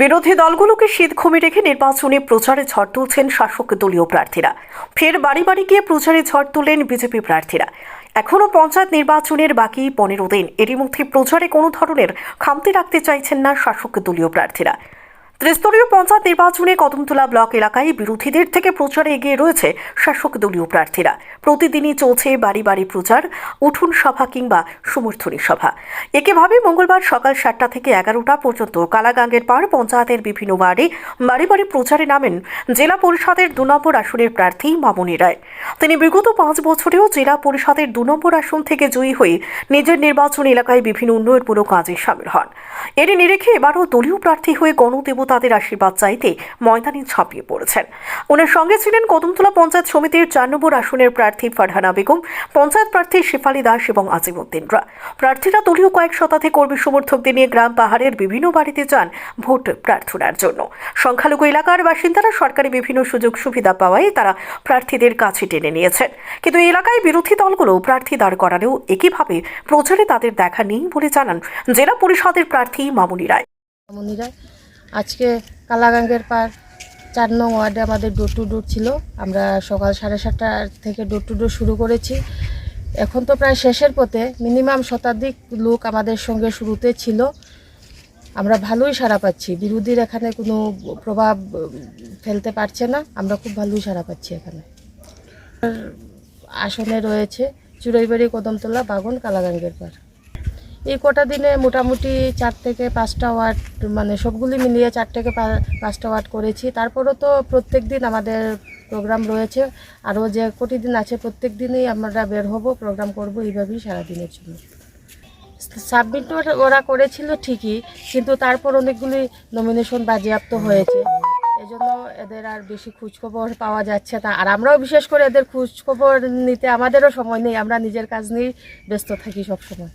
বিরোধী দলগুলোকে শীত ঘুমে রেখে নির্বাচনী প্রচারে ঝড় তুলছেন শাসক দলীয় প্রার্থীরা। ফের বাড়ি বাড়ি গিয়ে প্রচারে ঝড় তুললেন বিজেপি প্রার্থীরা। এখনও পঞ্চায়েত নির্বাচনের বাকি পনেরো দিন। এরই মধ্যে প্রচারে কোনো ধরনের খামতি রাখতে চাইছেন না শাসক দলীয় প্রার্থীরা। ত্রিস্তরীয় পঞ্চায়েত নির্বাচনে কদমতলা ব্লক এলাকায় বিরোধীদের থেকে প্রচারে এগিয়ে রয়েছে শাসক দলীয় প্রার্থীরা। প্রতিদিনই চলছে বাড়ি বাড়ি প্রচার, উঠুন সভা কিংবা সমর্থনী সভা। একইভাবে মঙ্গলবার সকাল সাতটা থেকে এগারোটা পর্যন্ত কালাগাঙ্গের পাড় পঞ্চায়েতের বিভিন্ন ওয়ার্ডে বাড়ি বাড়ি প্রচারে নামেন জেলা পরিষদের দু নম্বর আসনের প্রার্থী মামনি রায়। তিনি বিগত পাঁচ বছরেও জেলা পরিষদের দু নম্বর আসন থেকে জয়ী হয়ে নিজের নির্বাচন এলাকায় বিভিন্ন উন্নয়নমূলক কাজে সামিল হন। এরই নিরেখে এবারও দলীয় প্রার্থী হয়ে গণদেবতাদের আশীর্বাদ চাইতে ময়দানে ঝাঁপিয়ে পড়েছেন। ওনার সঙ্গে ছিলেন কদমতলা পঞ্চায়েত সমিতির চার নম্বর আসনের প্রার্থী ফারহানা বেগম, পঞ্চায়েত প্রার্থী শেফালি দাস এবং আজিমুদ্দিনরা। প্রার্থীরা দলীয় কয়েক শতাধিক কর্মী সমর্থকদের নিয়ে গ্রাম পাহাড়ের বিভিন্ন বাড়িতে যান ভোট প্রার্থনার জন্য। সংখ্যালঘু এলাকার বাসিন্দারা সরকারি বিভিন্ন সুযোগ সুবিধা পাওয়ায় তারা প্রার্থীদের কাছে টেনে নিয়েছেন। কিন্তু এলাকায় বিরোধী দলগুলো প্রার্থী দাঁড় করালেও একইভাবে প্রচারে তাদের দেখা নেই বলে জানান জেলা পরিষদের প্রার্থী মামুনি রায়। মনিরা আজকে কালাগাঙ্গের পার চার নং ওয়ার্ডে আমাদের ডোর টু ডোর ছিল। আমরা সকাল সাড়ে সাতটা থেকে ডোর টু ডোর শুরু করেছি। এখন তো প্রায় শেষের পথে মিনিমাম শতাধিক লোক আমাদের সঙ্গে শুরুতে ছিল। আমরা ভালোই সাড়া পাচ্ছি। বিরোধীর এখানে কোনো প্রভাব ফেলতে পারছে না। আমরা খুব ভালোই সাড়া পাচ্ছি এখানে। আসনে রয়েছে চুড়াইবাড়ি কদমতলা বাগন কালাগাঙ্গের পার। এই কটা দিনে মোটামুটি চার থেকে পাঁচটা ওয়ার্ড মানে সবগুলি মিলিয়ে চার থেকে পাঁচটা ওয়ার্ড করেছি। তারপরও তো প্রত্যেক দিন আমাদের প্রোগ্রাম রয়েছে। আরও যে কটি দিন আছে প্রত্যেক দিনই আমরা বের হব, প্রোগ্রাম করব এইভাবেই সারাদিনের জন্য। সাবমিট ওরা করেছিল ঠিকই, কিন্তু তারপর অনেকগুলি নমিনেশন বাজেয়াপ্ত হয়েছে। এজন্য এদের আর বেশি খোঁজখবর পাওয়া যাচ্ছে না। আর আমরাও বিশেষ করে এদের খোঁজখবর নিতে আমাদেরও সময় নেই, আমরা নিজের কাজ নিয়েই ব্যস্ত থাকি সবসময়।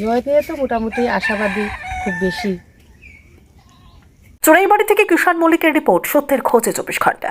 জয় পেয়ে তো মোটামুটি আশাবাদী খুব বেশি। চুরাইবাড়ি থেকে কিষাণ মল্লিকের রিপোর্ট, সত্যের খোঁজে চব্বিশ ঘণ্টা।